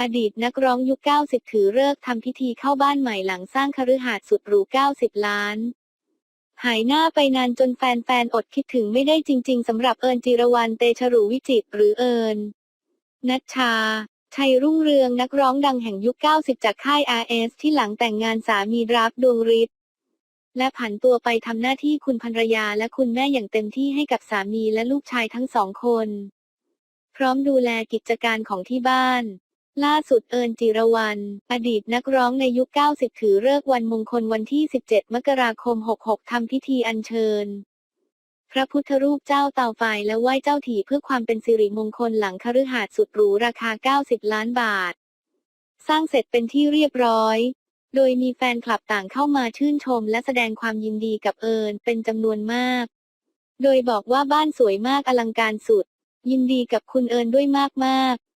อดีตนักร้องยุค 90 ถือเลิกทำพิธีเข้าบ้านใหม่หลังสร้างคฤหาสน์สุดหรู 90 ล้าน หายหน้าไปนานจนแฟนๆ อดคิดถึงไม่ได้จริง ๆสำหรับเอิญจิรวรรณเตชะรูวิจิตรหรือเอิญนัชชา ชัยรุ่งเรืองนักร้องดังแห่งยุค 90 จากค่าย RS ที่หลังแต่งงานสามีดราฟดวงฤทธิ์และผันตัวไปทำหน้าที่คุณภรรยาและคุณแม่อย่างเต็มที่ให้กับสามีและลูกชายทั้งสองคน พร้อมดูแลกิจการของที่บ้าน ล่าสุดเอิญจิรวรรณอดีตนักร้องในยุค 90 ถือเลิกวันมงคลวันที่ 17 มกราคม 66 ทำพิธีอัญเชิญ พระพุทธรูปเจ้าเตาไฟและไหว้เจ้าถี่เพื่อความเป็นสิริมงคลหลังคฤหาสน์สุดหรูราคา 90 ล้านบาท สร้างเสร็จเป็นที่เรียบร้อย โดยมีแฟนคลับต่างเข้ามาชื่นชมและแสดงความยินดีกับเอิญเป็นจำนวนมาก โดยบอกว่าบ้านสวยมากอลังการสุด ยินดีกับคุณเอิญด้วยมากๆ